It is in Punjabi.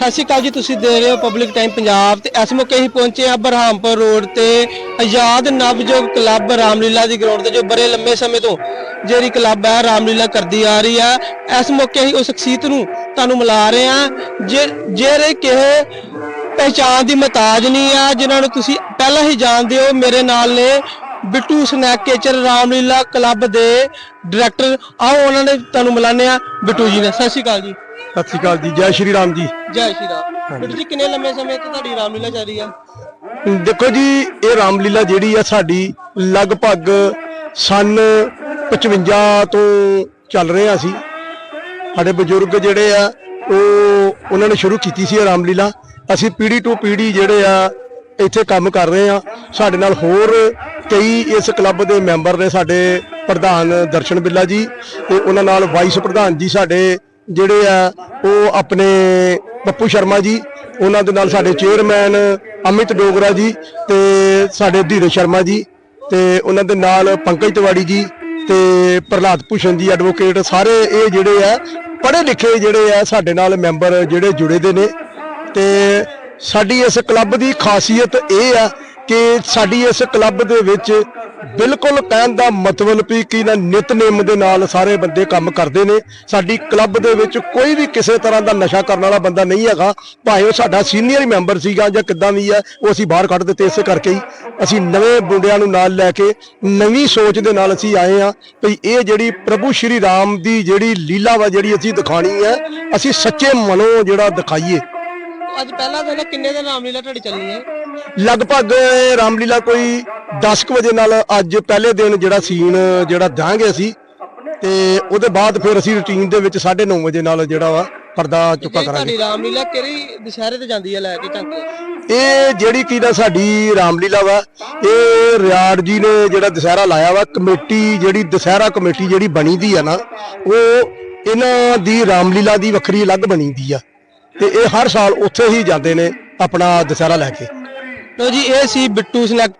ਸਤਿ ਸ਼੍ਰੀ ਅਕਾਲ ਜੀ, ਤੁਸੀਂ ਦੇਖ ਰਹੇ ਹੋ ਪਬਲਿਕ ਟਾਈਮ ਪੰਜਾਬ ਤੇ ਇਸ ਮੌਕੇ ਅਸੀਂ ਪਹੁੰਚੇ ਹਾਂ ਬਰਹਾਮਪੁਰ ਰੋਡ ਤੇ ਆਜ਼ਾਦ ਨਵਜੋਗ ਕਲੱਬ ਰਾਮਲੀਲਾ ਦੀ ਗਰਾਊਂਡ ਤੇ, ਜੋ ਬੜੇ ਲੰਮੇ ਸਮੇਂ ਤੋਂ ਜਿਹੜੀ ਕਲੱਬ ਹੈ, ਰਾਮਲੀਲਾ ਕਰਦੀ ਆ ਰਹੀ ਆ ਇਸ ਮੌਕੇ ਅਸੀਂ ਉਸ ਸ਼ਖਸੀਅਤ ਨੂੰ ਤੁਹਾਨੂੰ ਮਿਲਾ ਰਹੇ ਹਾਂ, ਜੇ ਜਿਹੜੇ ਕਿਸੇ ਪਹਿਚਾਨ ਦੀ ਮਹਤਾਜ ਨਹੀਂ ਆ, ਜਿਨ੍ਹਾਂ ਨੂੰ ਤੁਸੀਂ ਪਹਿਲਾਂ ਹੀ ਜਾਣਦੇ ਹੋ, ਮੇਰੇ ਨਾਲ ਨੇ Bittu snake catcher Ramlila club ਦੇ ਡਾਇਰੈਕਟਰ ਆਓ, ਉਹਨਾਂ ਨੇ ਤੁਹਾਨੂੰ ਮਿਲਾਨੇ ਆ ਬਿੱਟੂ ਜੀ ਨੇ। ਸਤਿ ਸ਼੍ਰੀ ਅਕਾਲ ਜੀ। ਸਤਿ ਸ਼੍ਰੀ ਅਕਾਲ ਜੀ ਜੈ ਸ਼੍ਰੀ ਰਾਮ ਜੀ। ਜੈ ਸ਼੍ਰੀ ਰਾਮ। ਬਿੱਟੂ ਜੀ ਕਿੰਨੇ ਲੰਮੇ ਸਮੇਂ ਤੋਂ ਤੁਹਾਡੀ ਰਾਮਲੀਲਾ ਚੱਲ ਰਹੀ ਆ? ਦੇਖੋ ਜੀ ਇਹ ਰਾਮਲੀਲਾ ਜਿਹੜੀ ਆ ਸਾਡੀ ਲਗਭਗ ਸਨ 55 ਤੋਂ ਚੱਲ ਰਹੇ ਆ ਅਸੀਂ। ਸਾਡੇ ਬਜ਼ੁਰਗ ਜਿਹੜੇ ਆ ਉਹ ਉਹਨਾਂ ਨੇ ਸ਼ੁਰੂ ਕੀਤੀ ਸੀ ਇਹ ਰਾਮਲੀਲਾ। ਅਸੀਂ ਪੀੜ੍ਹੀ ਤੋਂ ਪੀੜ੍ਹੀ ਜਿਹੜੇ ਆ ਇੱਥੇ ਕੰਮ ਕਰ ਰਹੇ ਆ। ਸਾਡੇ ਨਾਲ ਹੋਰ ਕਈ ਇਸ ਕਲੱਬ ਦੇ ਮੈਂਬਰ ਨੇ ਸਾਡੇ ਪ੍ਰਧਾਨ ਦਰਸ਼ਨ ਬਿੱਲਾ ਜੀ ਤੇ ਉਹਨਾਂ ਨਾਲ ਵਾਈਸ ਪ੍ਰਧਾਨ ਜੀ ਸਾਡੇ ਜਿਹੜੇ ਆ, ਉਹ ਆਪਣੇ ਪੱਪੂ ਸ਼ਰਮਾ ਜੀ, ਉਹਨਾਂ ਦੇ ਨਾਲ ਸਾਡੇ ਚੇਅਰਮੈਨ ਅਮਿਤ ਡੋਗਰਾ ਜੀ ਤੇ ਸਾਡੇ ਧੀਰਜ ਸ਼ਰਮਾ ਜੀ ਤੇ ਉਹਨਾਂ ਦੇ ਨਾਲ ਪੰਕਜ ਤਿਵਾੜੀ ਜੀ ਤੇ ਪ੍ਰਹਲਾਦ ਭੂਸ਼ਣ ਜੀ ਐਡਵੋਕੇਟ ਸਾਰੇ ਇਹ ਜਿਹੜੇ ਆ, ਪੜ੍ਹੇ ਲਿਖੇ ਜਿਹੜੇ ਆ ਸਾਡੇ ਨਾਲ ਮੈਂਬਰ ਜਿਹੜੇ ਜੁੜੇ ਦੇ ਨੇ ਤੇ ਸਾਡੀ ਇਸ ਕਲੱਬ ਦੀ ਖਾਸੀਅਤ ਇਹ ਆ ਕਿ ਸਾਡੀ ਇਸ ਕਲੱਬ ਦੇ ਵਿੱਚ ਬਿਲਕੁਲ ਕਹਿਣ ਦਾ ਮਤਲਬ ਵੀ ਕਿ ਨਾ ਨਿਤਨੇਮ ਦੇ ਨਾਲ ਸਾਰੇ ਬੰਦੇ ਕੰਮ ਕਰਦੇ ਨੇ। ਸਾਡੀ ਕਲੱਬ ਦੇ ਵਿੱਚ ਕੋਈ ਵੀ ਕਿਸੇ ਤਰ੍ਹਾਂ ਦਾ ਨਸ਼ਾ ਕਰਨ ਵਾਲਾ ਬੰਦਾ ਨਹੀਂ ਹੈਗਾ। ਭਾਵੇਂ ਉਹ ਸਾਡਾ ਸੀਨੀਅਰ ਮੈਂਬਰ ਸੀਗਾ ਜਾਂ ਕਿੱਦਾਂ ਵੀ ਹੈ ਉਹ ਅਸੀਂ ਬਾਹਰ ਕੱਢ ਦਿੱਤੇ ਇਸੇ ਕਰਕੇ ਹੀ। ਅਸੀਂ ਨਵੇਂ ਮੁੰਡਿਆਂ ਨੂੰ ਨਾਲ ਲੈ ਕੇ ਨਵੀਂ ਸੋਚ ਦੇ ਨਾਲ ਅਸੀਂ ਆਏ ਆ ਵੀ ਇਹ ਜਿਹੜੀ ਪ੍ਰਭੂ ਸ਼੍ਰੀ ਰਾਮ ਦੀ ਜਿਹੜੀ ਲੀਲਾ ਵਾ ਜਿਹੜੀ ਅਸੀਂ ਦਿਖਾਣੀ ਹੈ ਅਸੀਂ ਸੱਚੇ ਮਨੋਂ ਜਿਹੜਾ ਦਿਖਾਈਏ। ਅੱਜ ਪਹਿਲਾ ਦਿਨ ਆ, ਕਿੰਨੇ ਦਿਨ ਰਾਮਲੀਲਾ ਤੁਹਾਡੀ ਚੱਲਣੀ ਹੈ? ਲਗਭਗ ਰਾਮਲੀਲਾ ਕੋਈ 10 ਕੁ ਵਜੇ ਨਾਲ ਅੱਜ ਪਹਿਲੇ ਦਿਨ ਜਿਹੜਾ ਸੀਨ ਜਿਹੜਾ ਦਾਂਗੇ ਅਸੀਂ ਤੇ ਉਹਦੇ ਬਾਅਦ ਫਿਰ ਅਸੀਂ ਰੁਟੀਨ ਦੇ ਵਿੱਚ 9:30 ਵਜੇ ਨਾਲ ਜਿਹੜਾ ਵਾ ਪਰਦਾ ਚੁੱਕਾ ਕਰਾਂਗੇ। ਰਾਮਲੀਲਾ ਕਿਹੜੀ ਦੁਸ਼ਹਿਰੇ ਤੇ ਜਾਂਦੀ ਹੈ ਲੈ ਕੇ ਝੰਕ ਇਹ ਜਿਹੜੀ ਕੀ ਦਾ ਸਾਡੀ ਰਾਮਲੀਲਾ ਵਾ ਇਹ ਰਿਆੜ ਜੀ ਨੇ ਜਿਹੜਾ ਦੁਸਹਿਰਾ ਲਾਇਆ ਵਾ ਕਮੇਟੀ ਜਿਹੜੀ ਦੁਸਹਿਰਾ ਕਮੇਟੀ ਜਿਹੜੀ ਬਣੀ ਦੀ ਆ ਨਾ ਉਹ ਇਹਨਾਂ ਦੀ ਰਾਮਲੀਲਾ ਦੀ ਵੱਖਰੀ ਅਲੱਗ ਬਣੀ ਦੀ ਆ। ਤੇ ਇਹ ਹਰ ਸਾਲ ਉੱਥੇ ਹੀ ਜਾਂਦੇ ਨੇ ਆਪਣਾ ਦੁਸਹਿਰਾ ਲੈ ਕੇ। ਲੋ ਜੀ ਇਹ ਸੀ ਬਿੱਟੂ ਸਨੈਕ